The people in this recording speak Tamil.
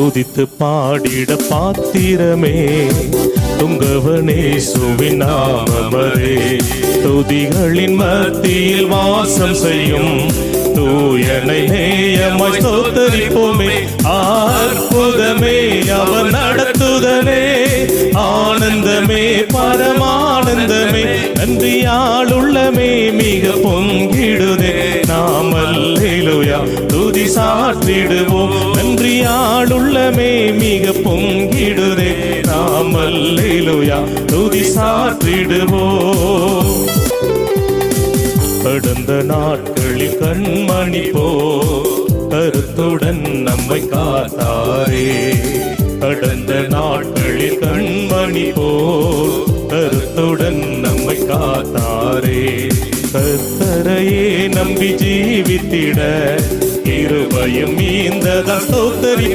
துதித்து பாடிட பாத்திரமே. துங்கவனே சுவிநாமரே துதிகளின் மத்தியில் வாசம் செய்யும் தூயனை நேயமாய் ஸ்தோத்தரிப்போமே. அற்புதமே அவர் நடத்துதலே ஆனந்தமே பரமானந்தமே. நன்றியால் உள்ளமே மிக பொங்கிடுதே. துதி சாற்றிடுவோம் நன்றியாளுள்ளமே மிக பொங்கிடுதே. நாம் அல்லேலூயா துதி சாற்றிடுவோம் கடந்த நாட்களில் கண்மணி போ கருத்துடன் நம்மை காத்தாரே. கடந்த நாட்களில் கண்மணி போ கருத்துடன் நம்மை காத்தாரே. கத்தரையே நம்பி ஜீவித்திட இருபயம் மீந்ததா ஸ்தோத்தரி